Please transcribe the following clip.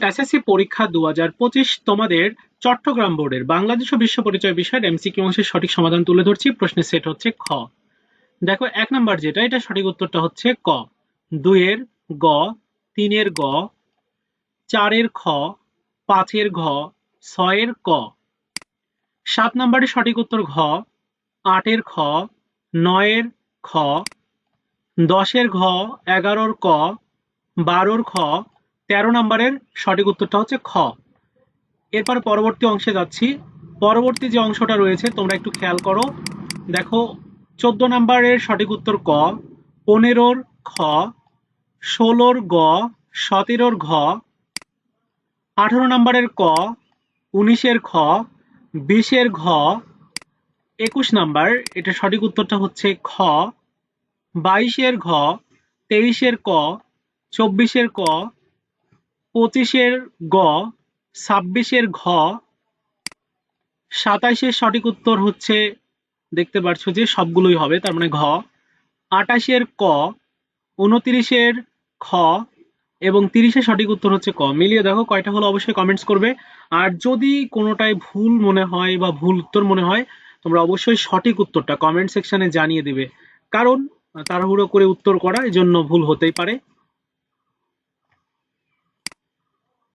SSC পরীক্ষা দু হাজার পঁচিশ তোমাদের চট্টগ্রাম বোর্ডের বাংলাদেশ ও বিশ্ব পরিচয় বিষয়ের এমসিকিউ অংশের সঠিক সমাধান তুলে ধরছি। প্রশ্নের সেট হচ্ছে খ। দেখো, এক নাম্বার যেটা, এটা সঠিক উত্তরটা হচ্ছে ক। দুইয়ের গ, তিনের গ, চারের খ, পাঁচের ঘ, ছয়ের ক। সাত নাম্বারের সঠিক উত্তর ঘ, আটের খ, নয়ের খ, দশের ঘ, এগারোর ক, বারোর খ তেরো নম্বরের সঠিক উত্তরটা হচ্ছে খ। এরপর পরবর্তী অংশে যাচ্ছি। পরবর্তী যে অংশটা রয়েছে, তোমরা একটু খেয়াল করো। দেখো, চোদ্দ নম্বরের সঠিক উত্তর ক, পনেরোর খ, ষোলোর গ, সতেরোর ঘ, আঠারো নম্বরের ক, উনিশের খ, বিশের ঘ, একুশ নাম্বার, এটা সঠিক উত্তরটা হচ্ছে খ, বাইশের ঘ, তেইশের ক, চব্বিশের ক পঁচিশের গ, ছাব্বিশের ঘ, সাতাইশের সঠিক উত্তর হচ্ছে, দেখতে পাচ্ছ যে সবগুলোই হবে, তার মানে ঘ আটাশের ক, উনত্রিশের খ, এবং তিরিশের সঠিক উত্তর হচ্ছে ক। মিলিয়ে দেখো কয়টা হলো অবশ্যই কমেন্টস করবে। আর যদি কোনোটায় ভুল মনে হয় বা ভুল উত্তর মনে হয়, তোমরা অবশ্যই সঠিক উত্তরটা কমেন্ট সেকশনে জানিয়ে দিবে। কারণ তাড়াহুড়ো করে উত্তর করা এজন্য ভুল হতেই পারে।